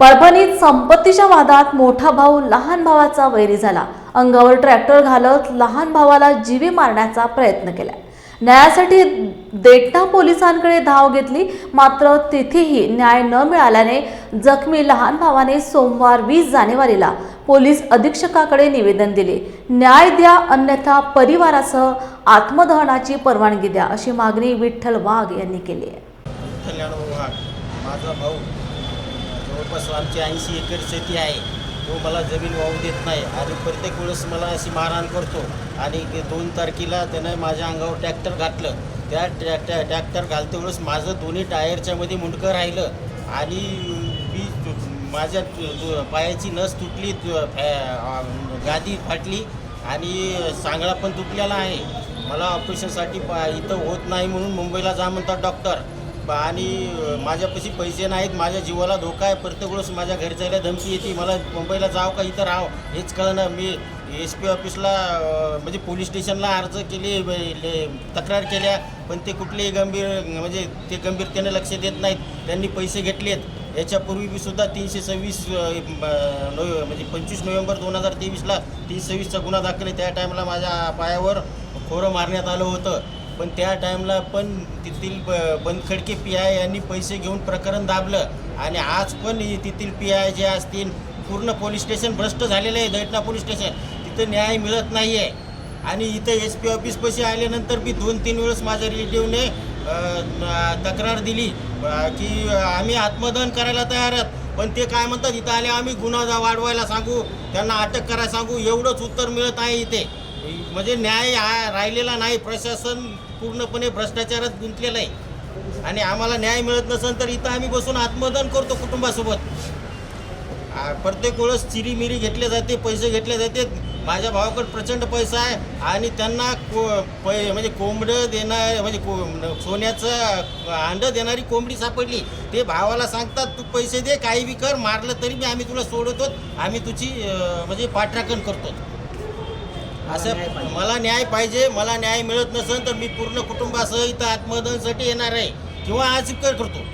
परभणीत संपत्तीच्या वादात मोठा भाऊ लहान भावाचा वैरी झाला. अंगावर ट्रॅक्टर घालत लहान भावाला जीवे मारण्याचा प्रयत्न केला. न्यायासाठी देठा पोलिसांकडे धाव घेतली मात्र तिथेही न्याय न मिळाल्याने जखमी लहान भावाने सोमवार वीस जानेवारीला पोलीस अधीक्षकाकडे निवेदन दिले. न्याय द्या अन्यथा परिवारासह आत्मदहनाची परवानगी द्या अशी मागणी विठ्ठल वाघ यांनी केली आहे कल्याण वाघ माझा भाऊ जवळपास आमची ऐंशी एकर शेती आहे. तो मला जमीन वाहू देत नाही. आणि प्रत्येक वेळेस मला अशी मारहाण करतो. आणि दोन तारखेला त्यानं माझ्या अंगावर ट्रॅक्टर घातलं. त्या ट्रॅक्टर ट्रॅक्टर घालते वेळेस माझं दोन्ही टायरच्या मध्ये मुंडकं राहिलं. आणि मी माझ्या पायाची नस तुटली फॅ- गादी फाटली. आणि सांगळा पण तुटलेला आहे. मला ऑपरेशनसाठी पा इथं होत नाही म्हणून मुंबईला जा म्हणतात डॉक्टर. आणि माझ्यापाशी पैसे नाहीत माझ्या जीवाला धोका आहे. प्रत्येक वेळेस माझ्या घरच्याला धमकी येते मला मुंबईला जाव का इथं राहावं हेच कळणं मी एस पी ऑफिसला म्हणजे पोलीस स्टेशनला अर्ज केले तक्रार केल्या पण ते कुठलेही गंभीर म्हणजे ते गंभीरतेने लक्ष देत नाहीत. त्यांनी पैसे घेतलेत. याच्यापूर्वी सुद्धा तीनशे सव्वीस अ, नोव्हे म्हणजे पंचवीस नोव्हेंबर दोन हजार तेवीसला तीनशे सव्वीसचा गुन्हा दाखल आहे. त्या टाईमला माझ्या पायावर खोरं मारण्यात आलं होतं. पण त्या टाईमला पण तेथील ब बनखडके पी आय यांनी पैसे घेऊन प्रकरण दाबलं. आणि आज पण तेथील पी आय जे असतील पूर्ण पोलीस स्टेशन भ्रष्ट झालेलं आहे दैटना पोलीस स्टेशन. तिथं न्याय मिळत नाही आहे आणि इथं एस पी ऑफिसपाशी आल्यानंतर मी दोन तीन वेळेस माझ्या रिलेटिव्हने तक्रार दिली की आम्ही आत्मदहन करायला तयार आहोत. पण ते काय म्हणतात इथं आले आम्ही गुन्हा वाढवायला सांगू त्यांना अटक करायला सांगू एवढंच उत्तर मिळत आहे इथे. म्हणजे न्याय हा राहिलेला नाही प्रशासन पूर्णपणे भ्रष्टाचारात गुंतलेलं आहे. आणि आम्हाला न्याय मिळत नसेल तर इथं आम्ही बसून आत्मदान करतो कुटुंबासोबत. प्रत्येक वेळेस चिरीमिरी घेतले जाते पैसे घेतले जाते. माझ्या भावाकडे प्रचंड पैसा आहे आणि त्यांना को पै म्हणजे कोंबडं देणार म्हणजे को सोन्याचं अंडं देणारी कोंबडी सापडली. ते भावाला सांगतात तू पैसे दे काही बी कर मारलं तरी बी आम्ही तुला सोडवतो आम्ही तुझी म्हणजे पाठराखण करतो. असं मला न्याय पाहिजे मला न्याय मिळत नसेल तर मी पूर्ण कुटुंबासह इथं आत्मदनसाठी येणार आहे. किंवा आज करतो.